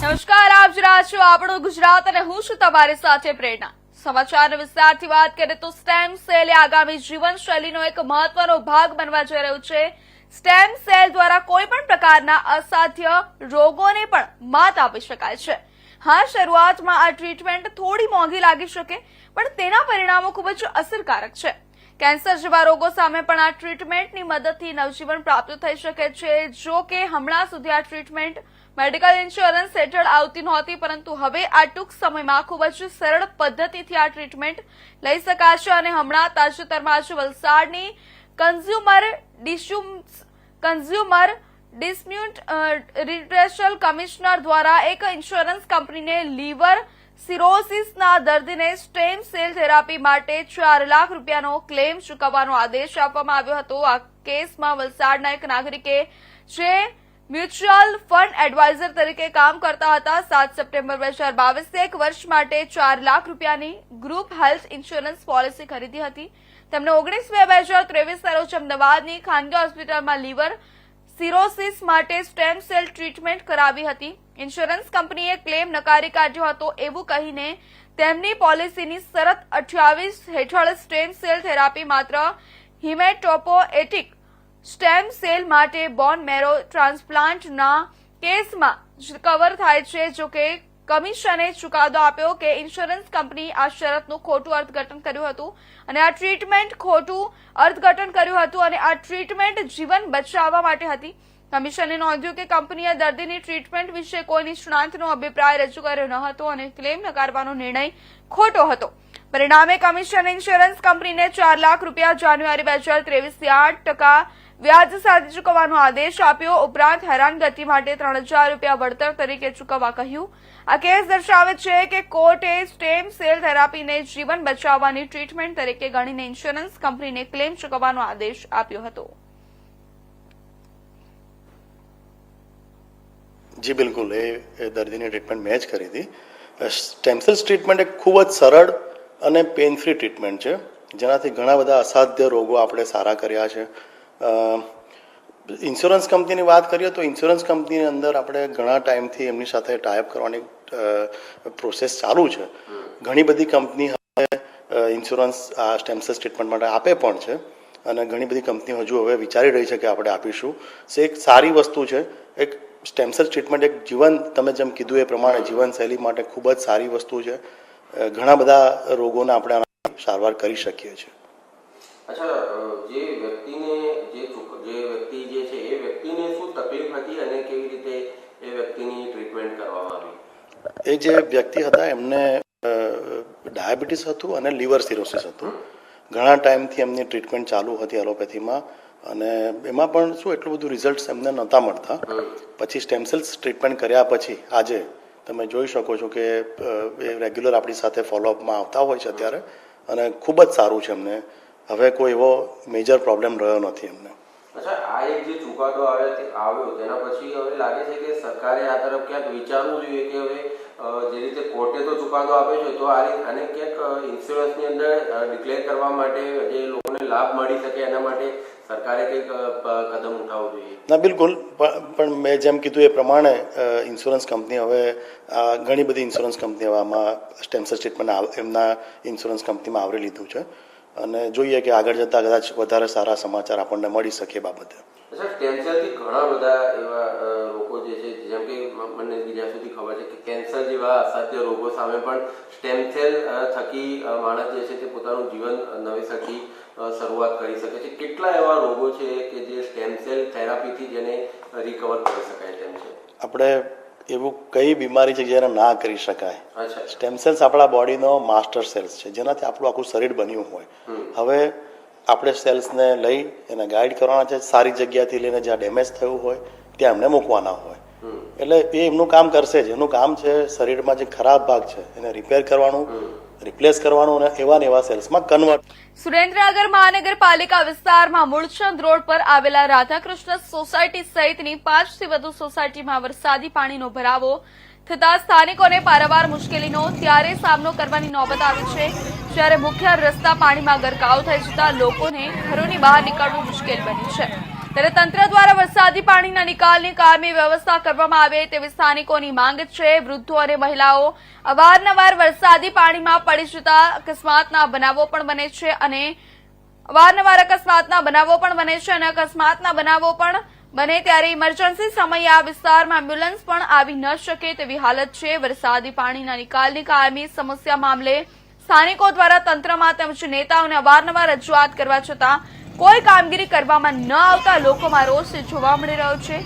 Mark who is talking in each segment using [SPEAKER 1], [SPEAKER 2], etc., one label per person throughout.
[SPEAKER 1] નમસ્કાર, આપ રહ્યા છો આપણું ગુજરાત અને હું છું તમારી સાથે પ્રેરણા. સમાચાર વિસ્તારથી વાત કરીએ તો સ્ટેમ સેલ એ આગામી જીવનશૈલીનો એક મહત્વનો ભાગ બનવા જઈ રહ્યું છે. સ્ટેમ સેલ દ્વારા કોઈ પણ પ્રકારના અસાધ્ય રોગોને પણ માત આપી શકાય છે. હા, શરૂઆતમાં આ ટ્રીટમેન્ટ થોડી મોંઘી લાગી શકે, પણ તેના પરિણામો ખૂબ જ અસરકારક છે. કેન્સર જેવા રોગો સામે પણ આ ટ્રીટમેન્ટની મદદથી નવજીવન પ્રાપ્ત થઈ શકે છે. જો કે હમણાં સુધી આ ટ્રીટમેન્ટ મેડિકલ ઇન્સ્યોરન્સ હેઠળ આવતી નહોતી, પરંતુ હવે આ ટૂંક સમયમાં ખૂબ જ સરળ પદ્ધતિથી આ ટ્રીટમેન્ટ લઈ શકાશે અને હમણાં તાજેતરમાં જ વલસાડની consumer ડિસ્યુમ્સ, consumer dispute redressal commissioner દ્વારા એક ઇન્સ્યોરન્સ કંપનીને લીવર સિરોસિસના દર્દીને સ્ટેમ સેલ થેરાપી માટે ચાર લાખ રૂપિયાનો ક્લેમ ચૂકવવાનો આદેશ આપવામાં આવ્યો હતો. આ કેસમાં વલસાડના એક નાગરિકે જે મ્યુચ્યુઅલ ફંડ એડવાઇઝર તરીકે કામ કરતા હતા. સાત સપ્ટેમ્બર બે હજાર બાવીસથી એક વર્ષ માટે ચાર લાખ રૂપિયાની ગ્રુપ હેલ્થ ઇન્સ્યોરન્સ પોલિસી ખરીદી હતી. તેમણે ઓગણીસ બે બે હજાર ત્રેવીસના રોજ અમદાવાદની ખાનગી હોસ્પિટલમાં લીવર સિરોસિસ માટે સ્ટેમ સેલ ટ્રીટમેન્ટ કરાવી હતી. ઇન્સ્યોરન્સ કંપનીએ ક્લેમ નકારી કાઢ્યો હતો એવું કહીને તેમની પોલિસીની શરત અઠ્યાવીસ હેઠળ સ્ટેમ સેલ થેરાપી માત્ર હિમેટોપોએટિક સ્ટેમ સેલ માટે બોન મેરો ટ્રાન્સપ્લાન્ટના કેસમાં કવર થાય છે, જો કે કમિશને ચુકાદો આપ્યો કે ઇન્સ્યોરન્સ કંપની આ શરતનું ખોટું અર્થઘટન કર્યું હતું અને આ ટ્રીટમેન્ટ ખોટું અર્થઘટન કર્યું હતું અને આ ટ્રીટમેન્ટ જીવન બચાવવા માટે હતી. કમિશને નોંધ્યું કે કંપનીએ દર્દીની ટ્રીટમેન્ટ વિશે કોઈ નિષ્ણાંતનો અભિપ્રાય રજૂ કર્યો ન હતો અને ક્લેમ નકારવાનો નિર્ણય ખોટો હતો. પરિણામે કમિશન ઇન્સ્યોરન્સ કંપનીને ચાર લાખ રૂપિયા જાન્યુઆરી બે હજાર ત્રેવીસથી આઠ ટકા વ્યાજ સાથે ચૂકવવાનો આદેશ આપ્યો. ઉપરાંત હેરાનગતિ માટે ત્રણ રૂપિયા વળતર તરીકે ચૂકવવા કહ્યું. આ કેસ દર્શાવે છે કે કોર્ટે સ્ટેમ સેલ થેરાપીને જીવન બચાવવાની ટ્રીટમેન્ટ તરીકે ગણીને ઇન્સ્યોરન્સ કંપનીને ક્લેમ ચૂકવવાનો આદેશ આપ્યો હતો.
[SPEAKER 2] જી, બિલકુલ. એ દર્દીની ટ્રીટમેન્ટ મેં જ કરી હતી. સ્ટેમસેલ્સ ટ્રીટમેન્ટ એક ખૂબ જ સરળ અને પેઇન ફ્રી ટ્રીટમેન્ટ છે. જેનાથી ઘણા બધા અસાધ્ય રોગો આપણે સારા કર્યા છે. ઇન્સ્યોરન્સ કંપનીની વાત કરીએ તો ઇન્સ્યોરન્સ કંપનીની અંદર આપણે ઘણા ટાઈમથી એમની સાથે ટાઈપ કરવાની પ્રોસેસ ચાલુ છે. ઘણી બધી કંપની હવે ઇન્સ્યોરન્સ આ સ્ટેમસેલ્સ ટ્રીટમેન્ટ માટે આપે પણ છે. અને ઘણી બધી કંપની હજુ હવે વિચારી રહી છે કે આપણે આપીશું. સે એક સારી વસ્તુ છે. એક સ્ટેમસેલ ટ્રીટમેન્ટ એક જીવન, તમે જેમ કીધું એ પ્રમાણે જીવનશૈલી માટે ખૂબ જ સારી વસ્તુ છે. ઘણા બધા રોગોને આપણે સારવાર કરી શકીએ છીએ.
[SPEAKER 3] અચ્છા જે વ્યક્તિને જે જે વ્યક્તિ જે છે એ વ્યક્તિને શું તકલીફ હતી અને કેવી રીતે એ વ્યક્તિની ટ્રીટમેન્ટ કરવામાં આવી?
[SPEAKER 2] એ જે વ્યક્તિ હતા એમને ડાયાબિટીસ હતું અને લીવર સિરોસિસ હતું. ઘણા ટાઈમથી એમની ટ્રીટમેન્ટ ચાલુ હતી એલોપેથીમાં અને એમાં પણ શું એટલું બધું રિઝલ્ટ એમને નહોતા મળતા. પછી સ્ટેમસેલ્સ ટ્રીટમેન્ટ કર્યા પછી આજે તમે જોઈ શકો છો કે એ રેગ્યુલર આપણી સાથે ફોલોઅપમાં આવતા હોય છે અત્યારે અને ખૂબ જ સારું છે એમને. હવે કોઈ એવો મેજર પ્રોબ્લેમ રહ્યો નથી એમને.
[SPEAKER 3] અચ્છા આ એક જે ચુકાદો આવ્યો તેના પછી હવે લાગે છે કે સરકારે આ તરફ ક્યાંક વિચારવું જોઈએ કે હવે જે રીતે કોર્ટે તો ચુકાદો આપ્યો છે તો આ આને ક્યાંક ઇન્સ્યોરન્સની અંદર ડિક્લેર કરવા માટે જે લોકોને લાભ મળી શકે એના માટે સરકારે કંઈક કદમ ઉઠાવવું જોઈએ.
[SPEAKER 2] ના બિલકુલ. પણ મેં જેમ કીધું એ પ્રમાણે ઇન્સ્યોરન્સ કંપની હવે ઘણી બધી ઇન્સ્યોરન્સ કંપનીઓ આમાં સ્ટેમ્સર સ્ટેટમેન્ટ એમના ઇન્સ્યોરન્સ કંપનીમાં આવરી લીધું છે. અને જોઈએ કે આગળ જતાં કદાચ વધારે સારા સમાચાર આપણને મળી શકે બાબતે.
[SPEAKER 3] સ્ટેમ ઘણા બધા એવા રોગો જે છે જેમ કે મને બીજા સુધી ખબર છે કે કેન્સર જેવા અસાધ્ય રોગો સામે પણ સ્ટેમ સેલ થકી માણસ જે છે તે પોતાનું જીવન નવેસરથી શરૂઆત કરી શકે છે. કેટલા એવા રોગો છે કે જે સ્ટેમ સેલ થેરાપીથી જેને રિકવર કરી શકાય તેમ છે?
[SPEAKER 2] આપણે એવું કઈ બીમારી છે જેને ના કરી શકાય. સ્ટેમ સેલ્સ આપણા બોડીનો માસ્ટર સેલ્સ છે. જેનાથી આપણું આખું શરીર બન્યું હોય. હવે આપણે સેલ્સને લઈ એને ગાઈડ કરવાના છે. સારી જગ્યાથી લઈને જ્યાં ડેમેજ થયું હોય ત્યાં એમને મૂકવાના હોય. એટલે એ એમનું કામ કરશે જ. એનું કામ છે શરીરમાં જે ખરાબ ભાગ છે એને રિપેર કરવાનું. રિપ્લેસ કરવાનો અને એવા ને સેલ્સમાં કન્વર્ટ
[SPEAKER 1] સુરેન્દ્રનગર મહાનગરપાલિકા વિસ્તારમાં મૂળચંદ રોડ પર આવેલા રાધાકૃષ્ણ સોસાયટી સહિતની પાંચથી વધુ સોસાયટીમાં વરસાદી પાણીનો ભરાવો થતા સ્થાનિકોને પારાવાર મુશ્કેલીનો ત્યારે સામનો કરવાની નોબત આવી છે, જ્યારે મુખ્ય રસ્તા પાણીમાં ગરકાવ થઈ જતા લોકોને ઘરોની બહાર નીકળવું મુશ્કેલ બન્યું છે. ત્યારે તંત્ર દ્વારા વરસાદી પાણીના નિકાલની કાયમી વ્યવસ્થા કરવામાં આવે તેવી સ્થાનિકોની માંગ છે. વૃદ્ધો અને મહિલાઓ અવારનવાર વરસાદી પાણીમાં પડી જતા અકસ્માતના બનાવો પણ બને છે અને અવારનવાર અકસ્માતના બનાવો પણ બને છે અને અકસ્માતના બનાવો પણ બને ત્યારે ઇમરજન્સી સમયે આ વિસ્તારમાં એમ્બ્યુલન્સ પણ આવી ન શકે તેવી હાલત છે. વરસાદી પાણીના નિકાલની કાયમી સમસ્યા મામલે સ્થાનિકો દ્વારા તંત્રમાં તેમજ નેતાઓને અવારનવાર રજૂઆત કરવા છતાં કોઈ કામગીરી કરવામાં ન આવતા લોકોમાં રોષ જોવા મળી રહ્યો છે.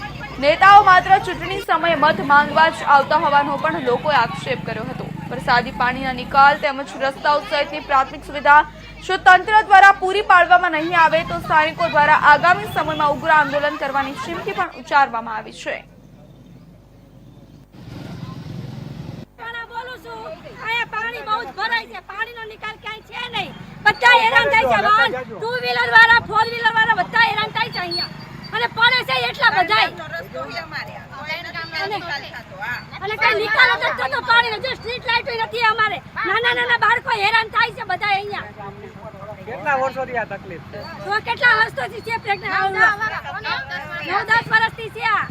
[SPEAKER 1] નેતાઓ માત્ર ચૂંટણી સમયે મત માંગવા જ આવતા હોવાનો પણ લોકોએ આક્ષેપ કર્યો હતો. વરસાદી પાણીના નિકાલ તેમજ રસ્તાઓ સહિતની પ્રાથમિક સુવિધા જો તંત્ર દ્વારા પૂરી પાડવામાં નહીં આવે તો સ્થાનિકો દ્વારા આગામી સમયમાં ઉગ્ર આંદોલન કરવાની ચીમકી પણ ઉચ્ચારવામાં આવી છે
[SPEAKER 4] પાણા બોલું છું અહીંયા પાણી બહુ જ ભરાય છે. પાણીનો નિકાલ ક્યાંય છે નહીં. બધા હેરાન થાય છે. વાહન ટુ વ્હીલર વાળા ફોર વ્હીલર વાળા બધા હેરાન થાય છે અહીંયા. અને પડે છે એટલા બધાય. અને કઈ નિકાલ જ થતો પાણી જો સ્ટ્રીટ લાઇટો નથી અમારે. નાના નાના બાળકો હેરાન થાય છે બધા અહીંયા.
[SPEAKER 5] કેટલા વર્ષોથી આ તકલીફ છે?
[SPEAKER 4] તો કેટલા વર્ષોથી છે પ્રેગ્નન્ટ નવ દસ વર્ષથી છે આ.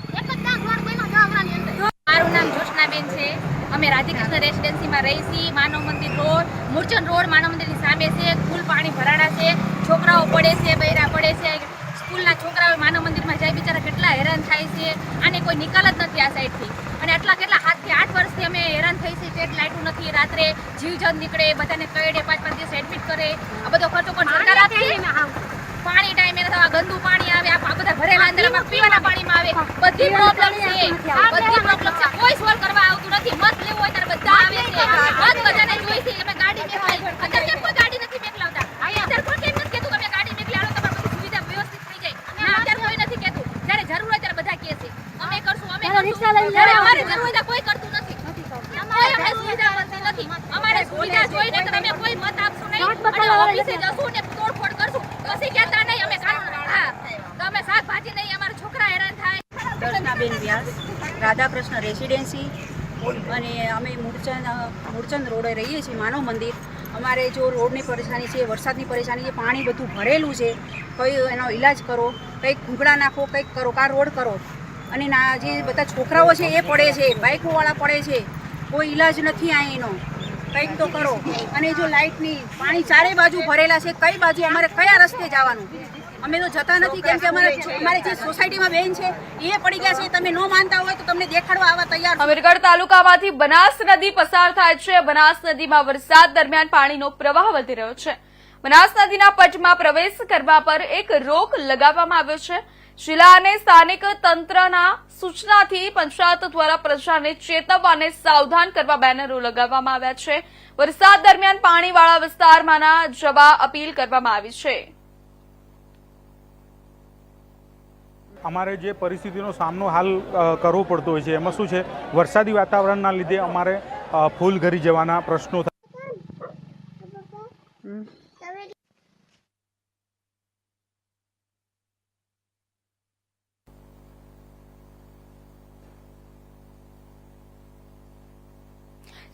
[SPEAKER 6] મારું નામ જોશનાબેન છે. અમે રાધેકૃષ્ણ રેસિડેન્સીમાં રહી છીએ માનવ મંદિર રોડ, મૂળચંદ રોડ, માનવ મંદિરની સામે છે. ફૂલ પાણી ભરાડા છે. છોકરાઓ પડે છે, બૈરા પડે છે. સ્કૂલના છોકરાઓ માનવ મંદિરમાં જાય. બિચારા કેટલા હેરાન થાય છે. અને કોઈ નિકાલ જ નથી આ સાઈડથી. અને આટલા કેટલા સાતથી આઠ વર્ષથી અમે હેરાન થઈ છે. સ્ટ્રીટ લાઇટું નથી. રાત્રે જીવજંત નીકળે. બધાને કઈડે પાંચ પાંચ દિવસ એડમિટ કરે. આ બધો ખર્ચો પણ સરકાર આપે પાણી ટાઈમે નથી આ ગંદુ પાણી આવે આ બધા ભરેલા અંદર પીવાના પાણીમાં આવે. બધી પ્રોબ્લેમ છે. બધી પ્રોબ્લેમ છે. કોઈ સોલ્વ કરવા આવતું નથી. મત લેવું હોય ત્યારે બધા આવે છે. મત બધાને જોઈ છે અમે ગાડી મેકલાવી અત્યારે કેમ કોઈ ગાડી નથી મેકલાવતા? અત્યારે કોઈ કેમ નથી કહેતું કે અમે ગાડી મેકલાવો તમારી બધી સુવિધા વ્યવસ્થિત થઈ જાય. ના અત્યારે કોઈ નથી કહેતું. જ્યારે જરૂર હોય ત્યારે બધા કહે છે. અમે કરશું અમે કરશું. જ્યારે અમારે જરૂર હોય કોઈ કરતું નથી. અમારે સુવિધા મળતી નથી. અમારે સુવિધા જોઈને તમે કોઈ મત આપશો નહીં. અને ઓફિસે જશું ને તોડફોડ કરશું કશી કહેતા નહીં અમે કાનૂન હા તો અમે શાકભાજી નહીં, અમારા છોકરા હેરાન થાય.
[SPEAKER 7] દર્શનાબેન વ્યાસ, રાધાકૃષ્ણ રેસિડેન્સી. અને અમે મૂળચંદ મૂળચંદ રોડે રહીએ છીએ, માનવ મંદિર. અમારે જો રોડની પરેશાની છે, વરસાદની પરેશાની છે, પાણી બધું ભરેલું છે, કઈ એનો ઈલાજ કરો, કંઈક ભૂંગળા નાખો, કંઈક કરો કા રોડ કરો. અને ના, જે બધા છોકરાઓ છે, એ પડે છે બાઇકોવાળા પડે છે, કોઈ ઈલાજ નથી આ એનો. કંઈક તો કરો. અને જો લાઇટની પાણી ચારે બાજુ ભરેલા છે, કઈ બાજુ, અમારે કયા રસ્તે જવાનું? અમે તો જતા નથી, કેમ કે અમારે જે સોસાયટીમાં બેન છે, એ પડી ગયા છે, તમે ન માનતા હોય તો તમને દેખાડવા આવવા તૈયાર
[SPEAKER 1] અમીરગઢ તાલુકામાંથી બનાસ નદી પસાર થાય છે. બનાસ નદીમાં વરસાદ દરમિયાન પાણીનો પ્રવાહ વધી રહ્યો છે. બનાસ નદીના પટમાં પ્રવેશ કરવા પર એક રોક લગાવવામાં આવ્યો છે. શિલા અને સ્થાનિક તંત્રના સૂચનાથી પંચાયત દ્વારા પ્રજાને ચેતવવા અને સાવધાન કરવા બેનરો લગાવવામાં આવ્યા છે. વરસાદ દરમિયાન પાણીવાળા વિસ્તારમાં જવા અપીલ કરવામાં આવી છે.
[SPEAKER 8] અમારે જે પરિસ્થિતિનો સામનો હાલ કરવો પડતો હોય છે એમાં શું છે? વરસાદી વાતાવરણના લીધે અમારે ફૂલ ઘરી જવાના પ્રશ્નો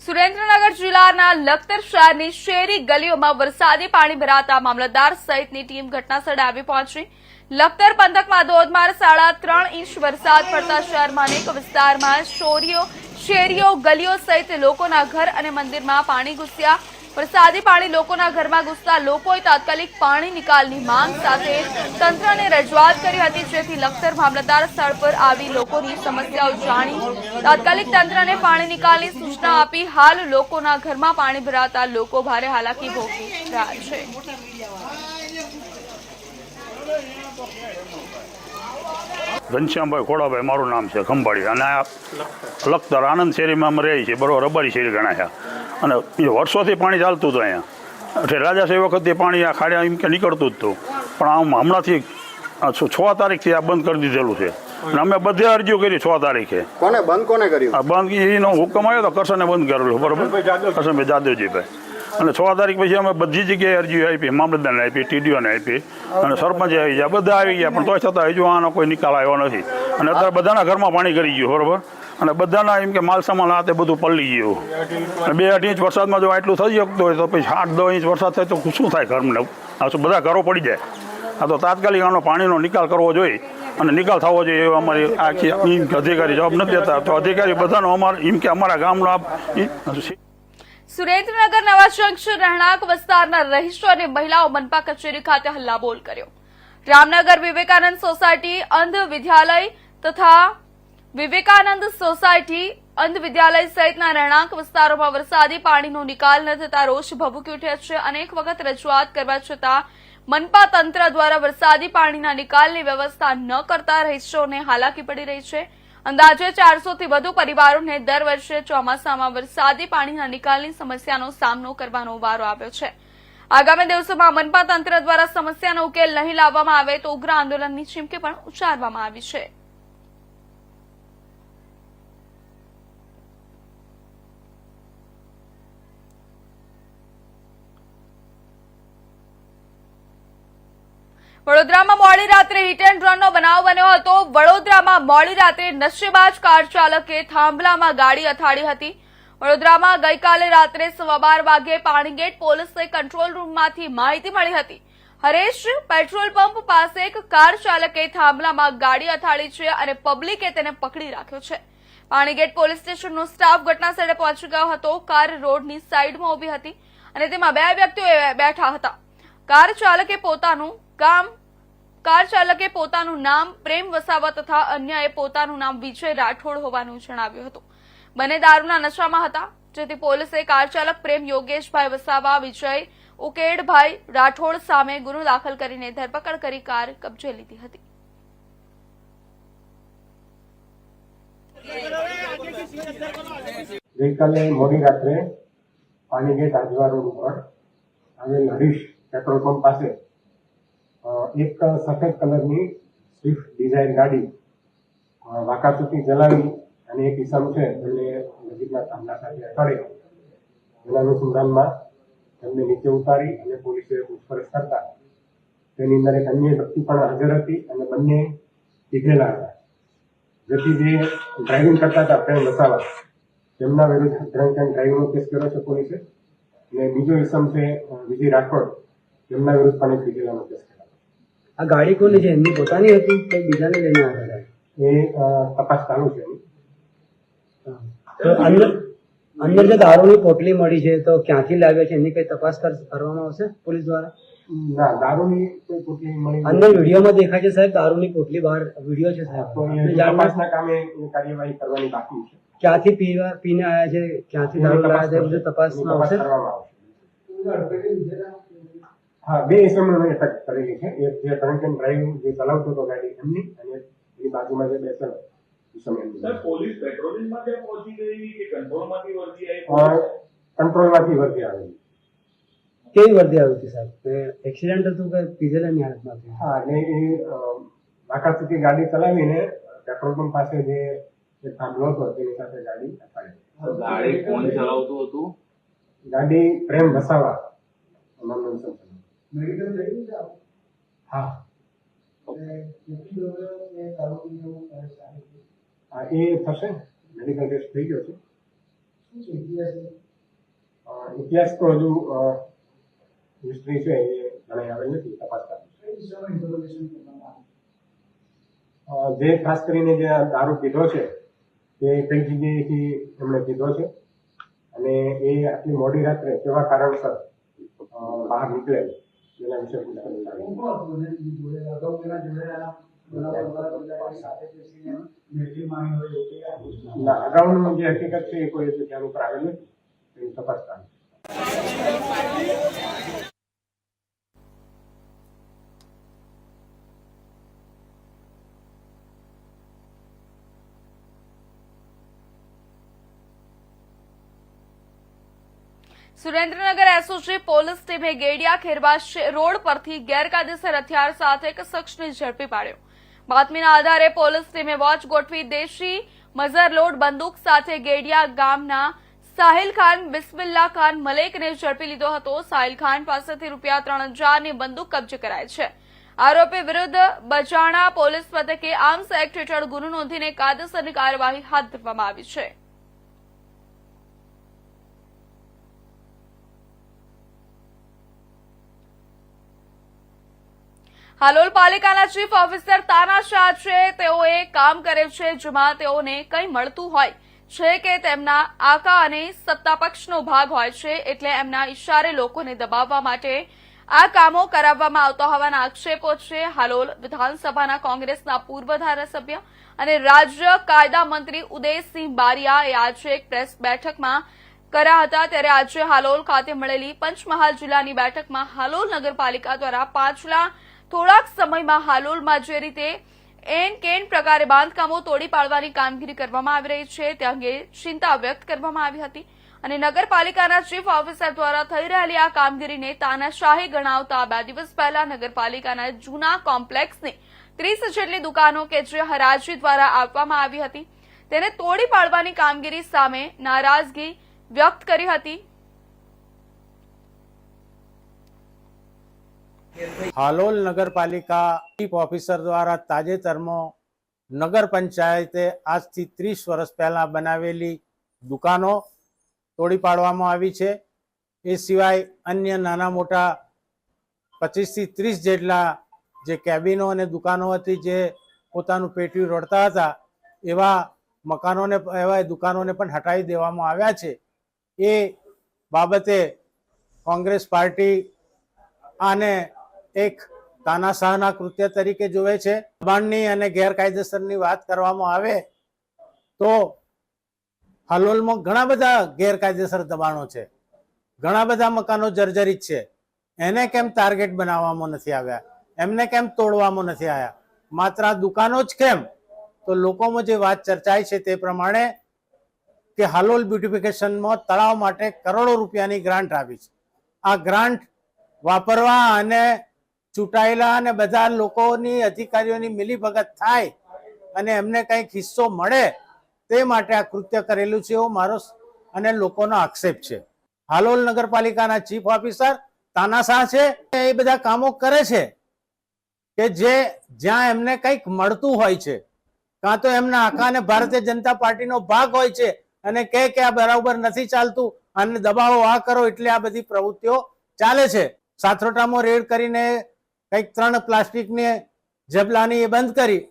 [SPEAKER 1] સુરેન્દ્રનગર જિલ્લાના લખતર શહેરની શેરી ગલીઓમાં વરસાદી પાણી ભરાતા મામલતદાર સહિતની ટીમ ઘટનાસ્થળે આવી પહોંચી. લખતર પંથકમાં ધોધમાર સાડા ત્રણ ઇંચ વરસાદ પડતા શહેરમાં અનેક વિસ્તારમાં શોરીઓ, શેરીઓ, ગલીઓ સહિત લોકોના ઘર અને મંદિરમાં પાણી ઘૂસ્યા. વરસાદી પાણી લોકોના ઘરમાં ઘૂસતા લોકોએ તાત્કાલિક પાણી નિકાલની માંગ સાથે તંત્રને રજૂઆત કરી હતી, જેથી લખતર મામલતદાર સ્થળ પર આવી લોકોની સમસ્યાઓ જાણી તાત્કાલિક તંત્રને પાણી નિકાલની સૂચના આપી. હાલ લોકોના ઘરમાં પાણી ભરાતા લોકો ભારે હાલાકી ભોગવી રહ્યા છે.
[SPEAKER 9] ઘનશ્યામભાઈ ખોડાભાઈ મારું નામ છે ખંભાળી. અને આ લખતર આનંદ શેરીમાં અમે રહીએ છીએ બરોબર રબારી શેરી ગણાયા છે અને એ વર્ષોથી પાણી ચાલતું હતું અહીંયા. એટલે રાજાશાહી વખતે પાણી આ ખાડ્યા એમ કે નીકળતું જ હતું. પણ આમ હમણાંથી આ છ છ તારીખથી આ બંધ કરી દીધેલું છે. અને અમે બધે અરજીઓ કરી છ તારીખે.
[SPEAKER 10] કોને બંધ કોને કર્યું?
[SPEAKER 9] આ બંધ એનો હુકમ આવ્યો તો કરશને બંધ કરેલું બરોબર? કરશનભાઈ જાદવજીભાઈ. અને છ તારીખ પછી અમે બધી જગ્યાએ અરજીઓ આપી, મામલતદારને આપી, ટીડીઓને આપી. અને સરપંચે આવી ગયા, બધા આવી ગયા, પણ તોય છતાં હજુ આનો કોઈ નિકાલ આવ્યો નથી. અને અત્યારે બધાના ઘરમાં પાણી કરી ગયું, બરોબર? અને બધાના એમ કે માલ સામાન હાથે બધું પલળી ગયું. અને બે અઢી ઇંચ વરસાદમાં જો આટલું થઈ શકતું હોય તો પછી આઠ, દસ ઇંચ વરસાદ થાય તો શું થાય ઘરને? આ શું બધા ઘરો પડી જાય. આ તો તાત્કાલિક આનો પાણીનો નિકાલ કરવો જોઈએ. અને નિકાલ થવો જોઈએ એવો અમારી આખી અધિકારી જવાબ નથી દેતા. તો અધિકારી બધાનો અમારે એમ કે અમારા ગામનો આ ઈ-
[SPEAKER 1] સુરેન્દ્રનગર નવા જંકશન રહેણાંક વિસ્તારના રહીશો અને મહિલાઓ મનપા કચેરી ખાતે હલ્લાબોલ કર્યો. રામનગર વિવેકાનંદ સોસાયટી અંધ વિદ્યાલય તથા વિવેકાનંદ સોસાયટી અંધ વિદ્યાલય સહિતના રહેણાંક વિસ્તારોમાં વરસાદી પાણીનો નિકાલ ન થતા રોષ ભભૂકી ઉઠ્યા છે. અનેક વખત રજૂઆત કરવા છતાં મનપા તંત્ર દ્વારા વરસાદી પાણીના નિકાલની વ્યવસ્થા ન કરતા રહીશોને હાલાકી પડી રહી છે. અંદાજે ચારસોથી વધુ પરિવારોને દર વર્ષે ચોમાસામાં વરસાદી પાણીના નિકાલની સમસ્યાનો સામનો કરવાનો વારો આવ્યો છે. આગામી દિવસોમાં મનપા તંત્ર દ્વારા સમસ્યાનો ઉકેલ નહીં લાવવામાં આવે તો ઉગ્ર આંદોલનની ચીમકી પણ ઉચ્ચારવામાં આવી છે. વડોદરામાં મોડી રાત્રે હિટ એન્ડ રનનો બનાવ બન્યો હતો. વડોદરામાં મોડી રાત્રે નશેબાજ કાર ચાલકે થાંભલામાં ગાડી અથાડી હતી. વડોદરામાં ગઈકાલે રાત્રે સવા બાર વાગે પાણીગેટ પોલીસને કંટ્રોલ રૂમમાંથી માહિતી મળી હતી. હરેશ પેટ્રોલ પંપ પાસે એક કાર ચાલકે થાંભલામાં ગાડી અથાડી છે અને પબ્લિકે તેને પકડી રાખ્યો છે. પાણીગેટ પોલીસ સ્ટેશનનો સ્ટાફ ઘટના સ્થળે પહોંચી ગયો હતો. કાર રોડની સાઈડમાં ઊભી હતી અને તેમાં બે વ્યક્તિઓ બેઠા હતા. કાર ચાલકે પોતાનું ગામ કાર ચાલકે પોતાનું નામ પ્રેમ વસાવા તથા અન્યએ પોતાનું નામ વિજય રાઠોડ હોવાનું જણાવ્યું હતું. બંને દારૂના નશામાં હતા, જેથી પોલીસે કાર ચાલક પ્રેમ યોગેશભાઈ વસાવા, વિજય ઉકેડભાઈ રાઠોડ સામે ગુનો દાખલ કરીને ધરપકડ કરી કાર કબજે લીધી હતી.
[SPEAKER 10] ગઈકાલે મોડી રાત્રે પાણીગેટ આજવા રોડ ઉપર આજે નરીશ પેટ્રોલ પંપ પાસે એક સફેદ કલરની સ્વિફ્ટ ડિઝાઇન ગાડી વાકાચૂકી ચલાવી અને એક ઇસમ છે, એમને નજીકના થાંભલા સાથે અથડાયો એના અનુસંધાનમાં તેમને નીચે ઉતારી અને પોલીસે પૂછપરછ કરતા તેની અંદર એક અન્ય વ્યક્તિ પણ હાજર હતી અને બંને પીધેલા હતા. જેથી જે ડ્રાઇવિંગ કરતા હતા પ્રેમ વસાવા, તેમના વિરુદ્ધ ડ્રંક એન્ડ ડ્રાઇવિંગનો કેસ કર્યો છે પોલીસે. અને બીજો ઇસમ છે વિજય રાઠોડ, તેમના વિરુદ્ધ પણ એક પીધેલાનો કેસ
[SPEAKER 5] આ ગાડી કોની છે? એમની પોતાની હતી કે બીજાને લઈને આવ્યા
[SPEAKER 10] એ તપાસ ચાલુ છે
[SPEAKER 5] તો અંદર અંદર જે દારૂની પોટલી મળી છે તો ક્યાંથી લાવ્યા છે? એની કઈ તપાસ કરવામાં આવશે પોલીસ દ્વારા?
[SPEAKER 10] ના દારૂની કોઈ પોટલી મળી
[SPEAKER 5] અંદર વિડીયોમાં દેખાય છે સાહેબ દારૂની પોટલી બહાર વીડિયો છે સાહેબ.
[SPEAKER 10] તપાસના કામે કાર્યવાહી કરવાની બાકી છે.
[SPEAKER 5] ક્યાંથી પીવા પીને આવ્યા છે? ક્યાંથી દારૂ લાવ્યા છે? બધું તપાસમાં
[SPEAKER 10] તપાસ કરવામાં આવશે. હા બે ઇસમોને અટક કરેલી છે. એક જે ડ્રંક એન્ડ ડ્રાઇવિંગ જે ચલાવતો હતો ગાડી એમની અને એની બાજુમાં જે બેસેલો
[SPEAKER 11] પોલીસ પેટ્રોલિંગમાં ત્યાં પહોંચી ગઈ? કે કંટ્રોલમાંથી વર્તી આવી?
[SPEAKER 10] કંટ્રોલમાંથી વર્તી આવેલી.
[SPEAKER 5] કેવી વર્દી આવી હતી સાહેબ? એક્સિડન્ટ હતું કે હાલતમાં હતી
[SPEAKER 10] હા અને એ વાંકાચૂકી ગાડી ચલાવીને પેટ્રોલ પંપ પાસે જે થાંભલો હતો તેની સાથે ગાડી અથડાઈ.
[SPEAKER 11] ગાડી કોણ ચલાવતું હતું?
[SPEAKER 10] ગાડી પ્રેમ વસાવા નામનો ઇસમ છે. હા. હા એ થશે મેડિકલ ટેસ્ટ થઈ ગયો છે? ઇતિહાસ તો હજુ હિસ્ટ્રી છે એ ઘણા આવેલ નથી તપાસ જે ખાસ કરીને જે દારૂ પીધો છે તે કઈ જગ્યાએથી એમણે પીધો છે? અને એ આટલી મોડી રાત્રે કેવા કારણસર બહાર નીકળેલ એના વિશે પૂછપરછ ચાલુ છે. ના અગાઉનું જે હકીકત છે એ કોઈ હજુ ધ્યાન ઉપર આવેલ નથી એની તપાસ ચાલુ છે.
[SPEAKER 1] સુરેન્દ્રનગર એસઓજી પોલીસ ટીમે ગેડિયા ખેરબાજ રોડ પરથી ગેરકાયદેસર હથિયાર સાથે એક શખ્સને ઝડપી પાડ્યો. બાતમીના આધારે પોલીસ ટીમે વોચ ગોઠવી દેશી મઝરલોડ બંદૂક સાથે ગેડિયા ગામના સાહિલ ખાન, બિસ્મિલ્લા ખાન મલેકને ઝડપી લીધો હતો. સાહિલ ખાન પાસેથી રૂપિયા ત્રણ હજારની બંદૂક કબજે કરાઈ છે. આરોપી વિરુદ્ધ બજાણા પોલીસ મથકે આર્મ્સ એક્ટ હેઠળ ગુનો નોંધીને કાયદેસરની કાર્યવાહી હાથ ધરવામાં આવી છે. હાલોલ પાલિકાના ચીફ ઓફિસર તાનાશાહ છે. તેઓએ કામ કરે છે જેમાં તેઓને કંઈ મળતું હોય છે કે તેમના આકા અને સત્તા પક્ષનો ભાગ હોય છે એટલે એમના ઇશારે લોકોને દબાવવા માટે આ કામો કરાવવામાં આવતા હોવાના આક્ષેપો છે. હાલોલ વિધાનસભાના કોંગ્રેસના પૂર્વ ધારાસભ્ય અને રાજ્ય કાયદા મંત્રી ઉદયસિંહ બારિયાએ આજે એક પ્રેસ બેઠકમાં કર્યા હતા. ત્યારે આજે હાલોલ ખાતે મળેલી પંચમહાલ જિલ્લાની બેઠકમાં હાલોલ નગરપાલિકા દ્વારા પાછલા થોડાક સમયમાં હાલોલમાં જે રીતે એન કેન પ્રકારે બાંધકામો તોડી પાડવાની કામગીરી કરવામાં આવી રહી છે, તે અંગે ચિંતા વ્યક્ત કરવામાં આવી હતી. અને નગરપાલિકાના ચીફ ઓફિસર દ્વારા થઈ રહેલી આ કામગીરીને તાનાશાહી ગણાવતા બે દિવસ પહેલા નગરપાલિકાના જૂના કોમ્પ્લેક્સની ત્રીસ જેટલી દુકાનો કે જે હરાજી દ્વારા આપવામાં આવી હતી, તેને તોડી પાડવાની કામગીરી સામે નારાજગી વ્યક્ત કરી હતી.
[SPEAKER 12] હાલોલ નગરપાલિકા ચીફ ઓફિસર દ્વારા તાજેતરમાં નગર પંચાયતે આજથી ત્રીસ વર્ષ પહેલા બનાવેલી દુકાનો તોડી પાડવામાં આવી છે. એ સિવાય અન્ય નાના મોટા પચીસથી ત્રીસ જેટલા જે કેબિનો અને દુકાનો હતી જે પોતાનું પેટીયું રડતા હતા, એવા મકાનોને એવા દુકાનોને પણ હટાવી દેવામાં આવ્યા છે. એ બાબતે કોંગ્રેસ પાર્ટી આને એક તાનાશાહના કૃત્ય તરીકે જોવે છે. દબાણની અને ગેરકાયદેસરની વાત કરવામાં આવે તો હાલોલમાં ઘણા બધા ગેરકાયદેસર દબાણો છે. ઘણા બધા મકાનો જર્જરિત છે. એને કેમ ટાર્ગેટ બનાવવામાં નથી આવ્યા? એમને કેમ તોડવામાં નથી આવ્યા? માત્ર દુકાનો જ કેમ? તો લોકોમાં જે વાત ચર્ચાય છે તે પ્રમાણે કે હાલોલ બ્યુટિફિકેશનમાં તળાવ માટે કરોડો રૂપિયાની ગ્રાન્ટ આપી છે. આ ગ્રાન્ટ વાપરવા અને ચૂંટાયેલા અને બધા લોકોની અધિકારીઓની મિલીભગત થાય અને એમને કંઈક હિસ્સો મળે તે માટે આ કૃત્ય કરેલું છે એવો મારો અને લોકોનો આક્ષેપ છે. હાલોલ નગરપાલિકાના ચીફ ઓફિસર તાનાશાહ છે. એ બધા કામો કરે છે કે જે જ્યાં એમને કંઈક મળતું હોય છે. કાં તો એમના આખા અને ભારતીય જનતા પાર્ટીનો ભાગ હોય છે અને કહે કે આ બરાબર નથી ચાલતું અને દબાવો, આ કરો, એટલે આ બધી પ્રવૃત્તિઓ ચાલે છે. સાથરોટામાં રેડ કરીને કંઈક ત્રણ પ્લાસ્ટિકને જબલાની એ બંધ કરી.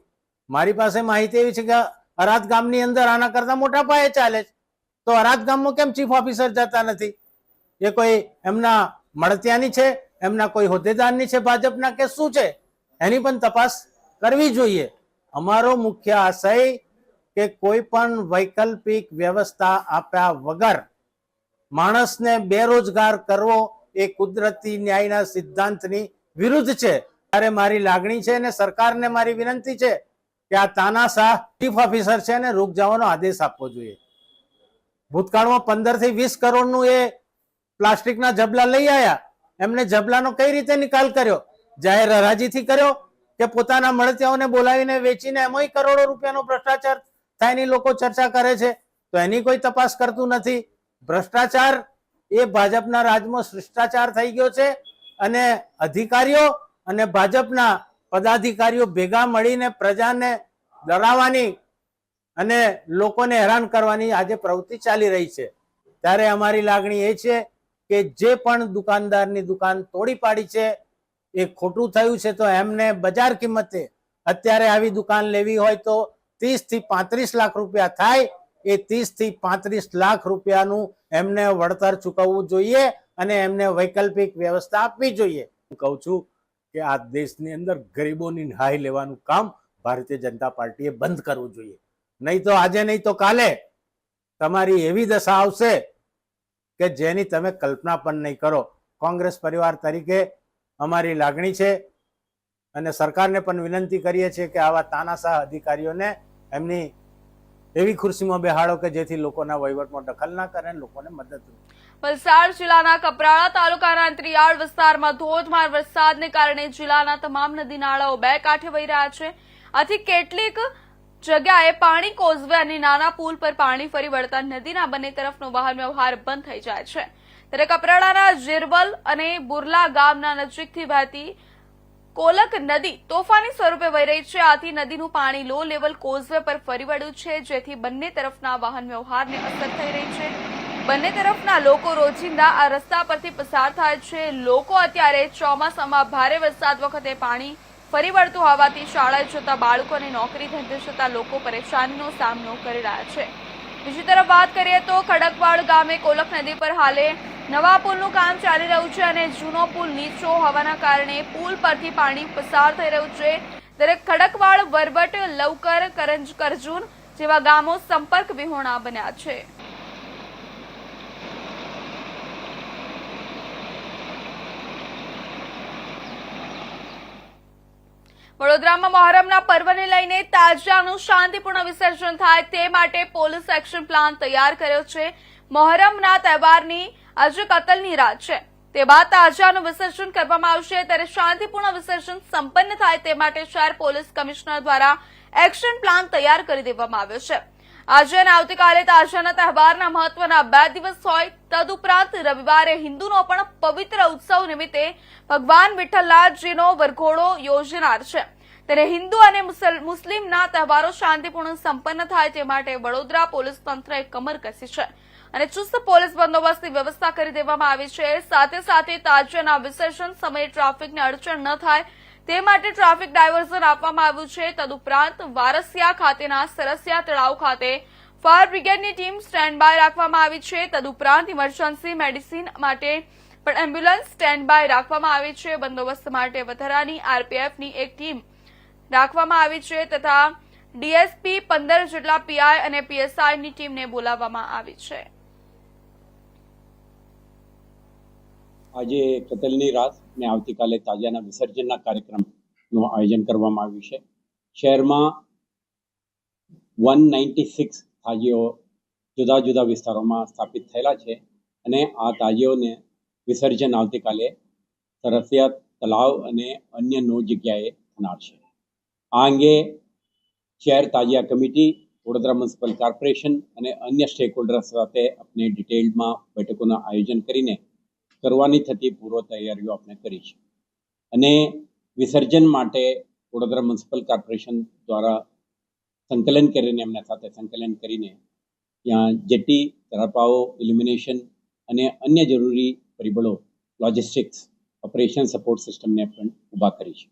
[SPEAKER 12] મારી પાસે માહિતી એવી છે કે અરાદ ગામની અંદર આના કરતા મોટા પાયે ચાલે છે. તો અરાદ ગામમાં કેમ ચીફ ઓફિસર જતા નથી? એ કોઈ એમના મળતિયાની છે? એમના કોઈ હોદ્દેદારની છે ભાજપના કે શું છે? એની પણ તપાસ કરવી જોઈએ. અમારો મુખ્ય આશય કે કોઈ પણ વૈકલ્પિક વ્યવસ્થા આપ્યા વગર માણસને બેરોજગાર કરવો એ કુદરતી ન્યાયના સિદ્ધાંતની વિરુદ્ધ છે. ત્યારે મારી લાગણી છે અને સરકારને મારી વિનંતી છે કે આ તાનાશાહ ચીફ ઓફિસર છે અને રૂક જવાનો આદેશ આપવો જોઈએ. ભૂતકાળમાં પંદરથી વીસ કરોડનું એ પ્લાસ્ટિકના જબલા લઈ આવ્યા એમને જબલાનો કઈ રીતે નિકાલ કર્યો? જાહેર હરાજીથી કર્યો કે પોતાના મળતિયાઓને બોલાવીને વેચીને એમાંય કરોડો રૂપિયાનો ભ્રષ્ટાચાર થાયની લોકો ચર્ચા કરે છે? તો એની કોઈ તપાસ કરતું નથી. ભ્રષ્ટાચાર એ ભાજપના રાજમાં શિષ્ટાચાર થઈ ગયો છે. અને અધિકારીઓ અને ભાજપના પદાધિકારીઓ ભેગા મળીને પ્રજાને ડરાવવાની અને લોકોને હેરાન કરવાની આજે પ્રવૃત્તિ ચાલી રહી છે. ત્યારે અમારી લાગણી એ છે કે જે પણ દુકાનદારની દુકાન તોડી પાડી છે, એ ખોટું થયું છે તો એમને બજાર કિંમતે અત્યારે આવી દુકાન લેવી હોય તો ત્રીસથી પાંત્રીસ લાખ રૂપિયા થાય, એ ત્રીસથી પાંત્રીસ લાખ રૂપિયાનું એમને વળતર ચૂકવવું જોઈએ. અને એમને વૈકલ્પિક વ્યવસ્થા આપવી જોઈએ. હું કહું છું કે આ દેશની અંદર ગરીબોની નહાઈ લેવાનું કામ ભારતીય જનતા પાર્ટીએ બંધ કરવું જોઈએ. નહીં તો આજે નહીં તો કાલે. તમારી એવી દશા આવશે કે જેની તમે કલ્પના પણ નહીં કરો. કોંગ્રેસ પરિવાર તરીકે અમારી લાગણી છે અને સરકારને પણ વિનંતી કરીએ છીએ કે આવા તાનાશાહ અધિકારીઓને એમની એવી ખુરશીમાં બેહાડો કે જેથી લોકોના વહીવટમાં દખલ ના કરે લોકોને મદદરૂપ
[SPEAKER 1] વલસાડ જિલ્લાના કપરાળા તાલુકાના અંતરિયાળ વિસ્તારમાં ધોધમાર વરસાદને કારણે જિલ્લાના તમામ નદી નાળાઓ બે કાંઠે વહી રહ્યા છે. આથી કેટલીક જગ્યાએ પાણી કોઝવે અને નાના પુલ પર પાણી ફરી વળતા નદીના બંને તરફનો વાહન વ્યવહાર બંધ થઈ જાય છે. ત્યારે કપરાડાના જીરબલ અને બુરલા ગામના નજીકથી વહેતી કોલક નદી તોફાની સ્વરૂપે વહી રહી છે. આથી નદીનું પાણી લો લેવલ કોઝવે પર ફરી વળ્યું છે, જેથી બંને તરફના વાહન વ્યવહારને અસર થઈ રહી છે. બંને તરફના લોકો રોજિંદા આ રસ્તા પરથી પસાર થાય છે. લોકો અત્યારે ચોમાસામાં ભારે વરસાદ વખતે પાણી ફરી વળતું હોવાથી શાળાએ જતા બાળકોને નોકરી ધંધે જતા લોકો પરેશાનીનો સામનો કરી રહ્યા છે. બીજી તરફ વાત કરીએ તો ખડકવાડ ગામે કોલક નદી પર હાલે નવા પુલનું કામ ચાલી રહ્યું છે અને જૂનો પુલ નીચો હોવાના કારણે પુલ પરથી પાણી પસાર થઈ રહ્યું છે. ત્યારે ખડકવાડ વરવટ લવકર કરંજ કરજુન જેવા ગામો સંપર્ક વિહોણા બન્યા છે. વડોદરામાં મહોરમના પર્વને લઈને તાજાનું શાંતિપૂર્ણ વિસર્જન થાય તે માટે પોલીસ એક્શન પ્લાન તૈયાર કર્યો છે. મહોરમના તહેવારની આજે કતલની રાત છે. તે બાદ તાજાનું વિસર્જન કરવામાં આવશે. ત્યારે શાંતિપૂર્ણ વિસર્જન સંપન્ન થાય તે માટે શહેર પોલીસ કમિશનર દ્વારા એક્શન પ્લાન તૈયાર કરી દેવામાં આવ્યો છે. આજે અને આવતીકાલે તાજાના તહેવારના મહત્વના બે દિવસ હોય, તદુપરાંત રવિવારે હિન્દુનો પણ પવિત્ર ઉત્સવ નિમિત્તે ભગવાન વિઠ્ઠલનાથજીનો વરઘોડો યોજનાર છે. ત્યારે હિન્દુ અને મુસ્લિમના તહેવારો શાંતિપૂર્ણ સંપન્ન થાય તે માટે વડોદરા પોલીસ તંત્રએ કમર કસી છે અને ચુસ્ત પોલીસ બંદોબસ્તની વ્યવસ્થા કરી દેવામાં આવી છે. સાથે સાથે તાજિયાના વિસર્જન સમયે ટ્રાફિકને અડચણ ન થાય તે માટે ટ્રાફિક ડાયવર્ઝન આપવામાં આવ્યું છે. તદુપરાંત વારસિયા ખાતેના સરસિયા તળાવ ખાતે ફાયર બ્રિગેડની ટીમ સ્ટેન્ડ બાય રાખવામાં આવી છે. તદુપરાંત ઇમરજન્સી મેડિસિન માટે પણ એમ્બ્યુલન્સ સ્ટેન્ડ બાય રાખવામાં આવી છે. બંદોબસ્ત માટે વધારાની આરપીએફની એક ટીમ રાખવામાં આવી છે તથા ડીએસપી પંદર જેટલા પીઆઈ અને પીએસઆઈની ટીમને બોલાવવામાં આવી છે.
[SPEAKER 13] આજે કતલની રાત અને આવતીકાલે તાજાના વિસર્જનના કાર્યક્રમનું આયોજન કરવામાં આવ્યું છે. શહેરમાં વન નાઇન્ટી સિક્સ તાજીઓ જુદા જુદા વિસ્તારોમાં સ્થાપિત થયેલા છે અને આ તાજીઓને વિસર્જન આવતીકાલે સરસિયા તલાવ અને અન્ય નવ જગ્યાએ થનાર છે. આ અંગે શહેર તાજિયા કમિટી, વડોદરા મ્યુનિસિપલ કોર્પોરેશન અને અન્ય સ્ટેક હોલ્ડર્સ સાથે આપણે ડિટેલમાં બેઠકોનું આયોજન કરીને કરવાની થતી પૂર્વ તૈયારીઓ આપણે કરી છે. અને વિસર્જન માટે વડોદરા મ્યુનિસિપલ કોર્પોરેશન દ્વારા સંકલન કરીને, એમના સાથે સંકલન કરીને ત્યાં જેટી તરાપાઓ ઇલ્યુમિનેશન અને અન્ય જરૂરી પરિબળો, લોજિસ્ટિક્સ, ઓપરેશન સપોર્ટ સિસ્ટમને પણ ઊભા કરી છે.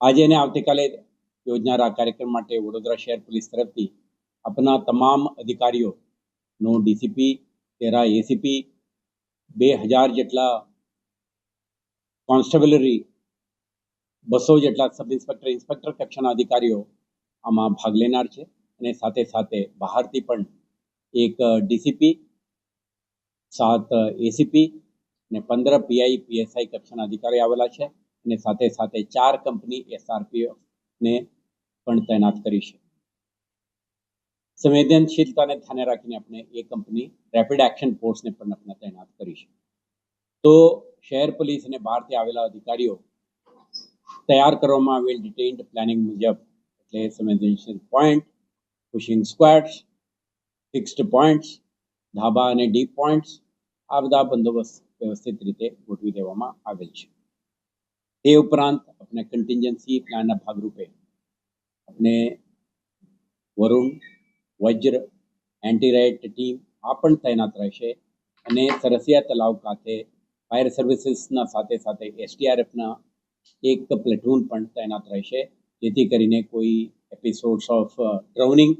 [SPEAKER 13] આજે અને આવતીકાલે યોજનારા કાર્યક્રમ માટે વડોદરા શહેર પોલીસ તરફથી આપના તમામ અધિકારીઓનો ડીસીપી, તેરા એસીપી બે હજાર જેટલા કોન્સ્ટેબલરી, બસો જેટલા સબ ઇન્સ્પેક્ટર ઇન્સ્પેક્ટર કક્ષાના અધિકારીઓ આમાં ભાગ લેનાર છે અને સાથે સાથે બહારથી પણ એક ડીસીપી, સાત એસીપી અને પંદર પીઆઈ, પીએસઆઈ કક્ષાના અધિકારી આવેલા છે અને સાથે સાથે ચાર કંપની એસઆરપીને પણ તૈનાત કરી છે. સંવેદનશીલતાને ધ્યાને રાખીને આપણે એ કંપની રેપિડ એક્શન ફોર્સને પણ આપણે તૈનાત કરી તો શહેર પોલીસ અને બહારથી આવેલા અધિકારીઓ તૈયાર કરવામાં આવેલ ડિટેઇન્ડ પ્લાનિંગ મુજબ, એટલે સંવેદનશીલ point pushing squads fixed points ધાબા અને ડીપ પોઈન્ટ્સ આ બધા બંદોબસ્ત વ્યવસ્થિત રીતે ગોઠવી દેવામાં આવેલ છે. તે ઉપરાંત આપણે કન્ટિન્જન્સી પ્લાનના ભાગરૂપે આપણે Varun Vajra anti riot team આ પણ તૈનાત રહેશે અને સરસિયા તલાવ ખાતે ફાયર સર્વિસીસના સાથે સાથે એસટીઆરએફના એક પ્લેટૂન પણ તૈનાત રહેશે. જેથી કરીને કોઈ એપિસોડ્સ ઓફ ડ્રાઉનિંગ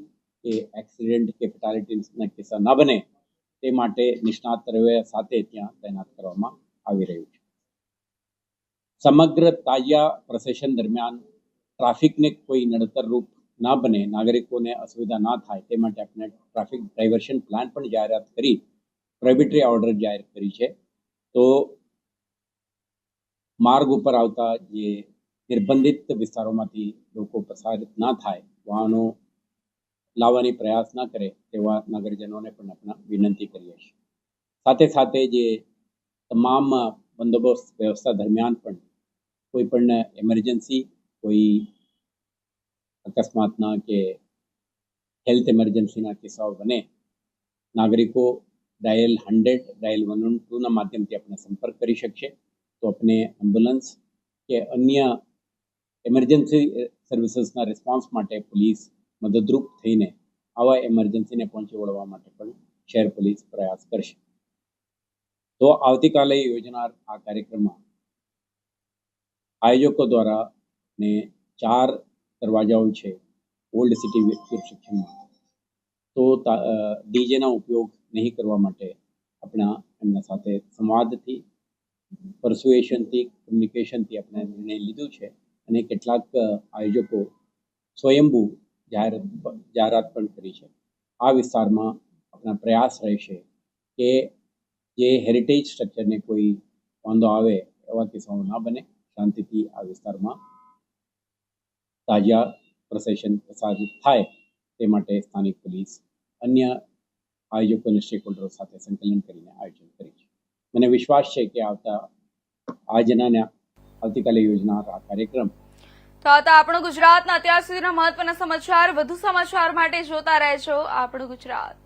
[SPEAKER 13] કે એક્સિડન્ટ કે ફેટાલિટીના કિસ્સા ન બને તે માટે નિષ્ણાત તરવે સાથે ત્યાં તૈનાત કરવામાં આવી રહ્યું છે. સમગ્ર તાજિયા પ્રોસેશન દરમિયાન ટ્રાફિકને કોઈ નડતરરૂપ ના બને, નાગરિકોને અસુવિધા ના થાય તે માટે આપણે ટ્રાફિક ડાયવર્શન પ્લાન પણ જાહેરાત કરી, પ્રોહિબિટરી ઓર્ડર જાહેર કરી છે. તો માર્ગ ઉપર આવતા જે નિર્બંધિત વિસ્તારોમાંથી લોકો પસાર ના થાય, વાહનો લાવવાની પ્રયાસ ના કરે તેવા નગરજનોને પણ આપણે વિનંતી કરીએ છીએ. સાથે સાથે જે તમામ બંદોબસ્ત વ્યવસ્થા દરમિયાન પણ કોઈ પણ એમરજન્સી કોઈ અકસ્માતના કે હેલ્થ એમરજન્સીના કિસ્સાઓ બને, નાગરિકો dial hundred dial one one ટુના માધ્યમથી આપણે સંપર્ક કરી શકશે. તો આપણે એમ્બ્યુલન્સ કે અન્ય એમરજન્સી સર્વિસીસના રિસ્પોન્સ માટે પોલીસ મદદરૂપ થઈને આવા એમરજન્સીને પહોંચી વળવા માટે પણ શહેર પોલીસ પ્રયાસ કરશે. તો આવતીકાલે યોજનાર આ કાર્યક્રમમાં આયોજકો દ્વારા ને ચાર દરવાજાઓ છે ઓલ્ડ સિટી સેક્શનમાં તો ડીજેના ઉપયોગ નહીં કરવા માટે આપણા એમના સાથે સંવાદથી પરસ્યુએશનથી કમ્યુનિકેશનથી આપણે નિર્ણય લીધું છે અને કેટલાક આયોજકો સ્વયંભૂ જાહેરાત જાહેરાત પણ કરી છે. આ વિસ્તારમાં આપણા પ્રયાસ રહેશે કે જે હેરિટેજ સ્ટ્રક્ચરને કોઈ વાંધો આવે એવા કિસ્સાઓ ના બને. શાંતિથી આ વિસ્તારમાં તાજા પ્રસેશન પ્રસારિત થાય તે માટે સ્થાનિક પોલીસ અન્ય આયોજકો અને સ્ટેક સાથે સંકલન કરીને આયોજન કરી છે. મને વિશ્વાસ છે કે આવતા આજના આવતીકાલે યોજનાર આ કાર્યક્રમ
[SPEAKER 1] તો આ આપણું ગુજરાતના અત્યાર સુધીના મહત્વના સમાચાર વધુ સમાચાર માટે જોતા રહેજો આપણું ગુજરાત.